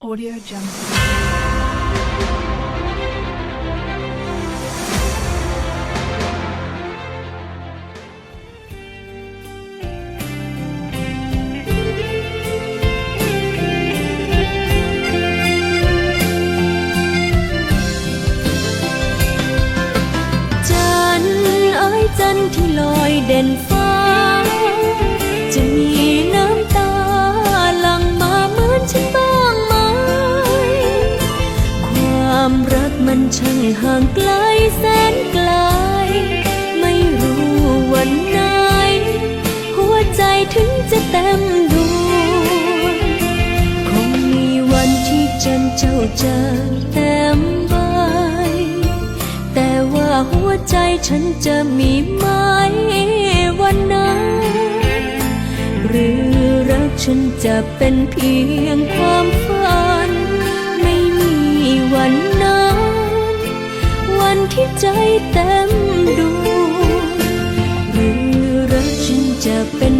Audio Jungle. chân ơi chân thì lòi đèn ช่างห่างไกลแสนไกล ไม่รู้วันไหน หัวใจถึงจะเต็มดวงคงมีวันที่จันเจ้าจะเต็มใบ แต่ว่าหัวใจฉันจะมีไหมวันนั้นหรือรักฉันจะเป็นเพียงความฝัน ไม่มีวันนั้นวัน ที่ใจเต็มดวงหรือรักฉันจะเป็น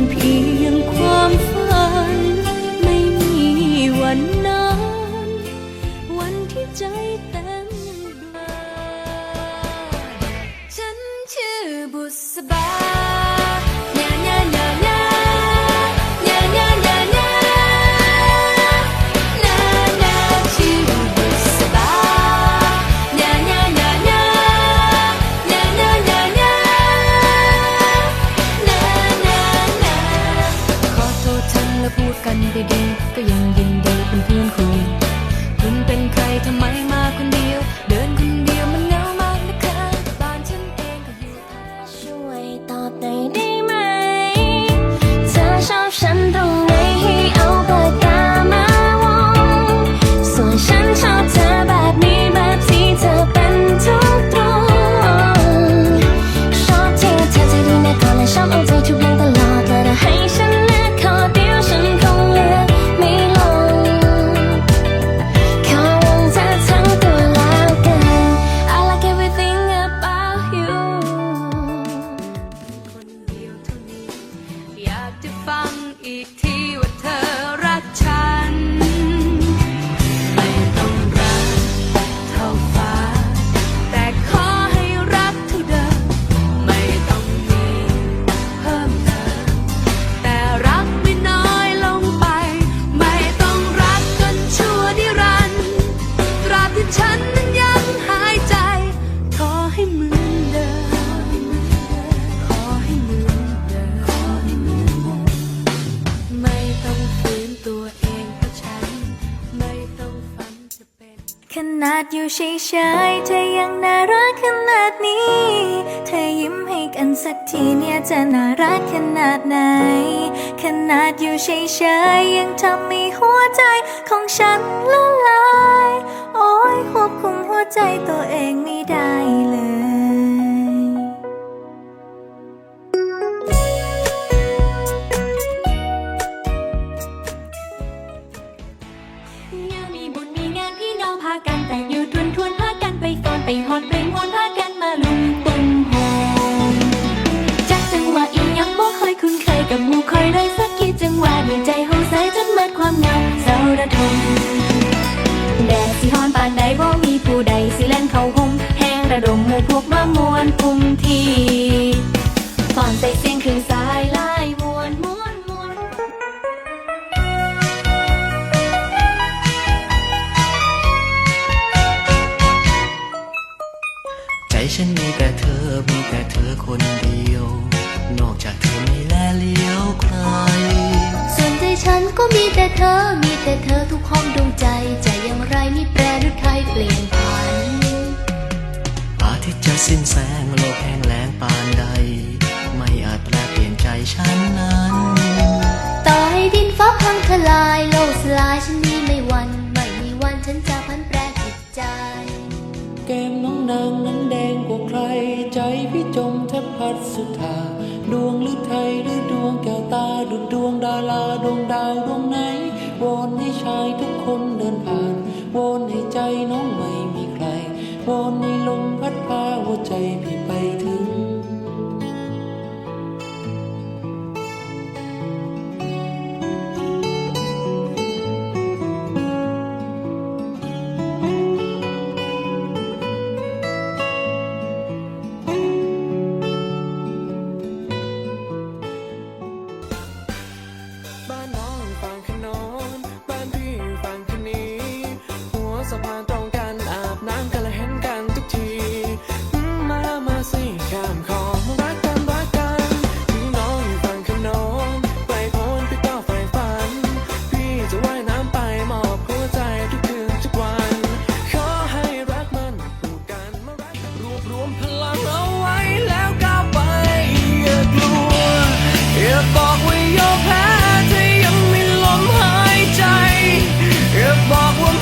อยู่เฉยๆเธอยังน่ารักขนาดนี้ เธอยิ้มให้กันสักทีเนี่ยจะน่ารักขนาดไหน ขนาดอยู่เฉยๆยังทำให้หัวใจของฉันละลาย โอ้ยควบคุมหัวใจตัวเองไม่ได้เลย ไปฟ้อนไปฮอนพากันมาลุมตุ้มโฮมจักจังหวะอีหยังบ่เคยคุ้นเคยกับหมู่คอยเลยสักกี่จังหวะดีใจเฮาใส่จนเมิดความเหงาเศร้าระทมแดดสิฮอนปานใดบ่มีผู้ใดสิเล่นเข้าหมแห้งระดมหมู่พวกมามวนคุมทีฟอนใส่เสียงเครื่องสายลาย สุดทาดวงหรือไทยหรือดวงแก้วตาดุดดวงดาราดวงดาวดวงไหนวอนให้ชายทุกคนเดินผ่านวอนให้ใจน้องไม่มีใครวอนให้ลมพัดพาหัวใจพี่ สะพานตรงกันอาบน้ำกันและเห็นกันทุกทีมามาสิข้ามคลองมารักกันรักกันพี่น้องอยู่ฝั่งขนนไกลโพ้นพี่ก็ใฝ่ฝัน พี่จะว่ายน้ำไปมอบหัวใจทุกคืนทุกวัน ขอให้รักมันผูกกันมารักรวบรวมพลังเอาไว้แล้วก้าวไปอย่ากลัวอย่าบอกว่ายอมแพ้ถ้ายังมีลมหายใจอย่าบอกว่า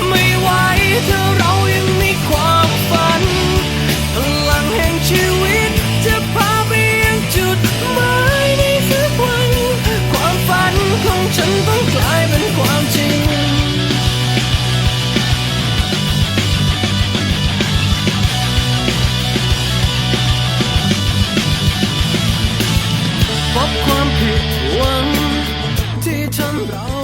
ถ้าเรายังมีความฝัน พลังแห่งชีวิต จะพาไปยังจุดหมายในสักวัน ความฝันของฉันต้องกลายเป็นความจริง พบความผิดหวังที่ทำเรา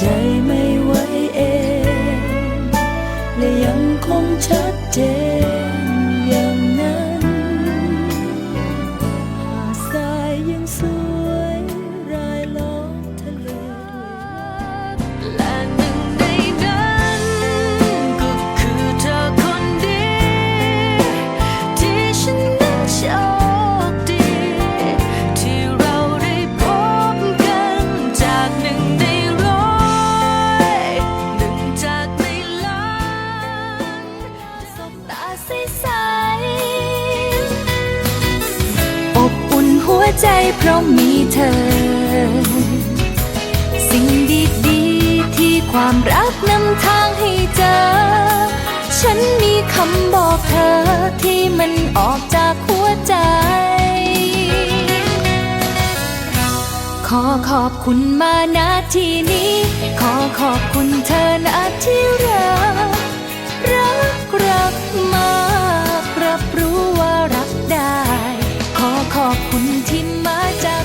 ใจไม่ เธอ สิ่งดีๆที่ความรักนำทางให้เจอ ฉันมีคำบอกเธอที่มันออกจากหัวใจ ขอขอบคุณมาณที่นี้ ขอขอบคุณเธอนะที่รัก รักรักมากรับรู้ว่ารักได้ ขอขอบคุณที่มาจาก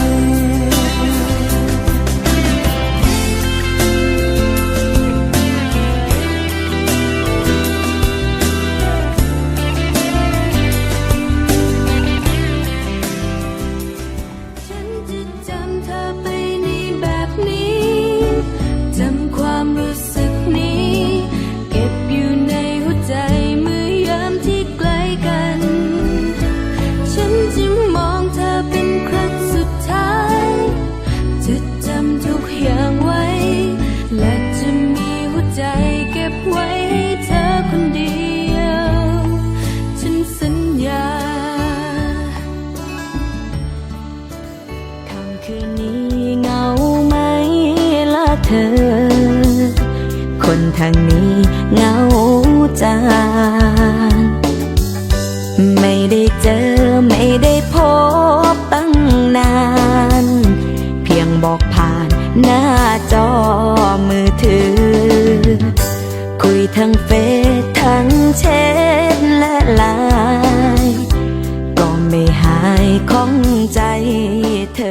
ทั้งเฟซทั้งเชทและไลน์ก็ไม่หายของใจเธอ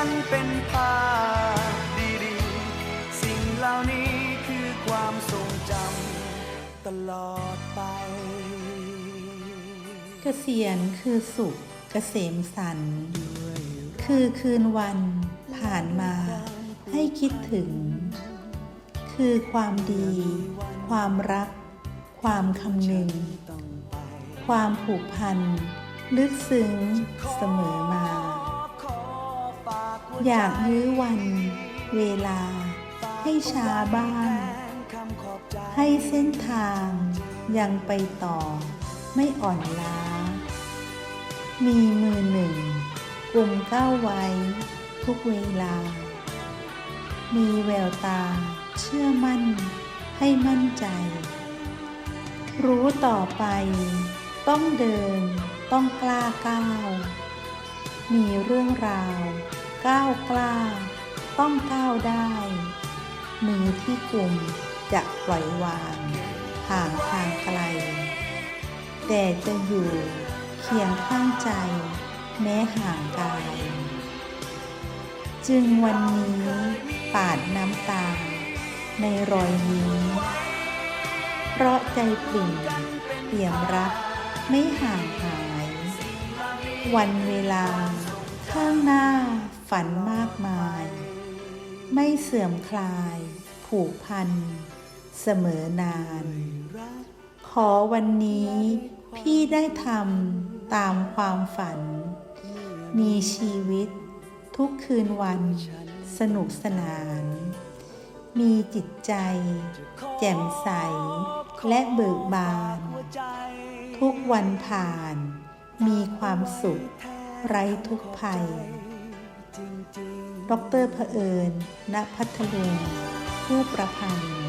รวมกันเป็นภาพดีๆ สิ่งเหล่านี้คือความทรงจำตลอดไป เกษียณคือสุขเกษมสันคือคืนวันผ่านมาให้คิดถึง คือความดี ความรัก ความคำนึง ความผูกพัน ลึกซึ้งเสมอมา อยากยื้อวัน เวลา ให้ช้าบ้าง ให้เส้นทาง ยังไปต่อ ไม่อ่อนล้า มีมือหนึ่งกลุ่มก้าวไว้ ทุกเวลา มีแววตา เชื่อมั่น ให้มั่นใจ รู้ต่อไป ต้องเดิน ต้องกล้าก้าวมีเรื่องราว ก้าวกล้า ต้องก้าวได้ มือที่กลุ่มจะปล่อยวางห่างทางไกล แต่จะอยู่เคียงข้างใจ แม้ห่างกาย จึงวันนี้ปาดน้ำตา ในรอยยิ้มเพราะใจปริ่มเปี่ยมรักไม่ห่างหาย วันเวลา ข้างหน้าฝันมากมาย ไม่เสื่อมคลาย ผูกพัน เสมอนาน ขอวันนี้พี่ได้ทำตามความฝัน มีชีวิตทุกคืนวันสนุกสนาน มีจิตใจ แจ่มใส และเบิกบาน ทุกวันผ่าน มีความสุข ไร้ทุกภัย ดรเผอิญ ณ พัทลุงผู้ประพันธ์